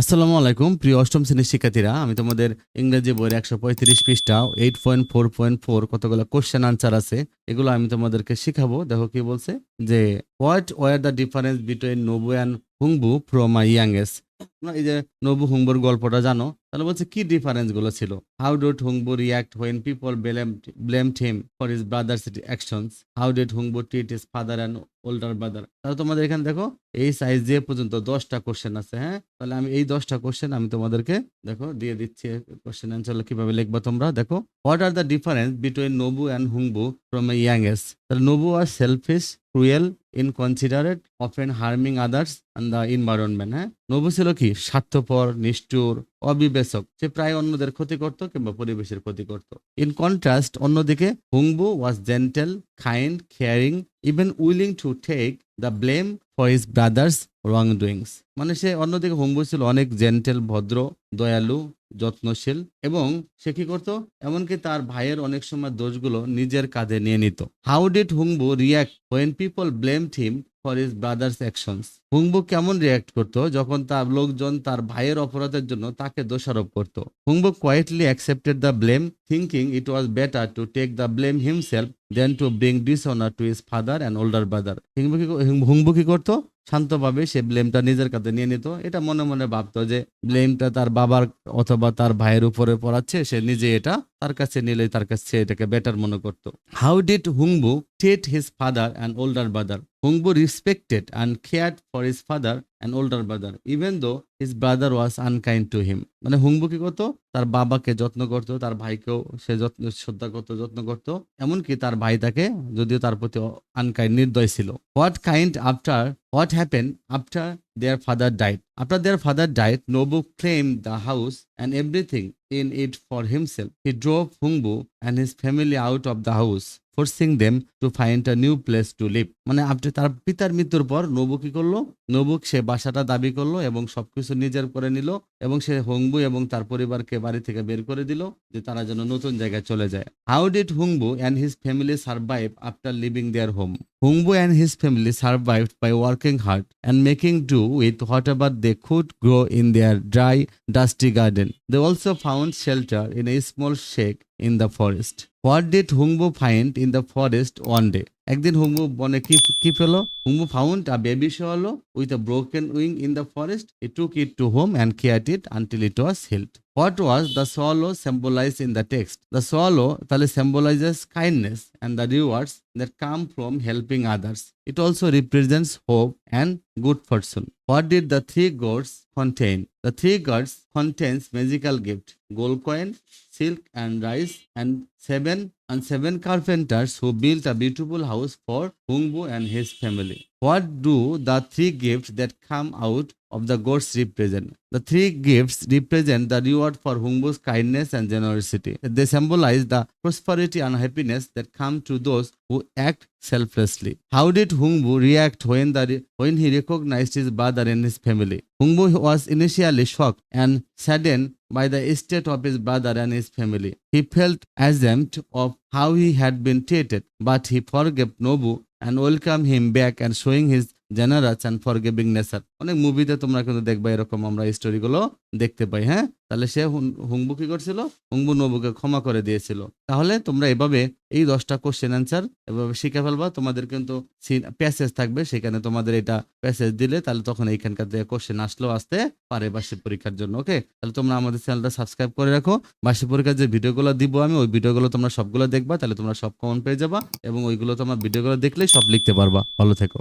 আসসালামু আলাইকুম, প্রিয় অষ্টম শ্রেণির শিক্ষার্থীরা। আমি তোমাদের ইংরেজি বইয়ের একশো পঁয়ত্রিশ পৃষ্ঠা eight point four point four কতগুলো কোশ্চেন আনসার আছে, এগুলো আমি তোমাদেরকে শিখাবো। দেখো কি বলছে? যে what were the difference between Nolbu and Hungbu from my youngest এই যে নবু হুংবুর গল্পটা জানো, তাহলে বলছে কি ডিফারেন্সগুলো ছিল? How did Hungbu react when people blame blame him for his brother's actions how did Hungbu treat his father and older brother তাহলে তোমাদের এখানে দেখো, এই সাইজ যে পর্যন্ত দশটা কোশ্চেন আছে হ্যাঁ? তাহলে আমি এই দশটা কোশ্চেন আমি তোমাদেরকে দেখো দিয়ে দিচ্ছি কোশ্চেন অ্যান্সার কীভাবে লিখবা তোমরা? দেখো what are the difference between Nolbu and Hungbu from a youngest তাহলে Nolbu are selfish cruel inconsiderate often harming others and the environment হ্যাঁ? নবু ছিল কি? স্বার্থপর, নিষ্ঠুর, অবিবেচক। সে প্রায় অন্যদের ক্ষতি করত কিংবা পরিবেশের ক্ষতি করত। ইন কন্ট্রাস্ট অন্যদিকে Hungbu was gentle kind caring even willing to take the blame for his brother's wrong doings মানে সে অন্যদিকে হুংবু ছিল অনেক জেন্টেল ভদ্র, দয়ালু, যত্নশীল এবং সে কি করতো? এমনকি তার ভাইয়ের অনেক সময় দোষগুলো নিজের কাঁধে নিয়ে নিত। How did Hungbu react when people blame him for his brother's actions Hungbu কেমন রিয়াক্ট করতো যখন তার লোকজন তার ভাইয়ের অপরাধের জন্য তাকে দোষারোপ করত? Hungbu quietly accepted the blame thinking it was better to take the blame himself then to bring dishonour to his father and older brother হিংবুকি Hungbu কি করতো, শান্তভাবে সে ব্লেমটা নিজের কাছে নিয়ে নিত। এটা মনে মনে ভাবতো যে ব্লেমটা তার বাবার অথবা তার ভাইয়ের উপরে পড়াচ্ছে, সে নিজে এটা তার কাছে নিলে তার কাছে এটাকে বেটার মনে করতো। How did Hungbu treat his father and older brother Hungbu respected and cared for his father and older brother even though his brother was unkind to him মানে হুংবু কি করতো? তার বাবাকে যত্ন করতো, তার ভাইকেও সে যত্ন, শ্রদ্ধা করতো, যত্ন করতো। এমনকি তার ভাই তাকে যদিও তার প্রতি আনকাইন্ড নির্দয় ছিল। What kind after what happen after their father died. After their father died, Nobu claimed the house and everything in it for himself. He drove Hungbu and his family out of the house forcing them to find a new place to live. মানে আপনি তার পিতার মৃত্যুর পর নবু কি করল, নবুক সে বাসাটা দাবি করল এবং সবকিছু নিজের করে নিল এবং সে হংবু এবং তার পরিবারকে বাড়ি থেকে বের করে দিল যে তারা যেন নতুন জায়গায় চলে যায়। How did Hungbu and his family survive after leaving their home Hungbu and his family survived by working hard and making do with whatever they could grow in their dry dusty garden they also found shelter in a small shack in the forest what did Hungbu find in the forest one day একদিন হুংবু বনে কি কি পেল Hungbu found a baby swallow with a broken wing in the forest he took it to home and cared it until it was healed What was the swallow symbolized in the text? The swallow তাহলে symbolizes kindness and the rewards that come from helping others. It also represents hope and good fortune. What did the three gods contain? The three gods contains magical gift, gold coin, silk and rice and seven and seven carpenters who built a beautiful house for Hungbu and his family. What do the three gifts that come out of the gods represent? The three gifts represent the reward for Hungbu's kindness and generosity. They symbolize the prosperity and happiness that come to those who act selflessly. How did Hungbu react when, the, when he recognized his brother and his family? Hungbu was initially shocked and saddened by the state of his brother and his family. He felt ashamed of how he had been treated, but he forgave Nobu and welcome him back and showing his generous and forgiving nature অনেক মুভিতে তোমরা কিন্তু দেখবা এরকম আমরা স্টোরিগুলো দেখতে পাই হ্যাঁ? তাহলে সে হুংবু কি করছিল? হুংবু নবুকে ক্ষমা করে দিয়েছিল। তাহলে তোমরা এভাবে এই দশটা কোশ্চেন অ্যান্সার এভাবে শিখে ফেলবা। তোমাদের কিন্তু প্যাসেজ থাকবে। সেখানে তোমাদের এটা প্যাসেজ দিলে তাহলে তখন এইখানকার থেকে কোশ্চেন আসলেও আসতে পারে বার্ষিক পরীক্ষার জন্য ওকে তাহলে তোমরা আমাদের চ্যানেলটা সাবস্ক্রাইব করে রাখো। বার্ষিক পরীক্ষার যে ভিডিওগুলো দিব আমি, ওই ভিডিওগুলো তোমরা সবগুলো দেখবা। তাহলে তোমরা সব কমন পেয়ে যাবা এবং ওইগুলো তোমার ভিডিওগুলো দেখলেই সব লিখতে পারবা। ভালো থেকো।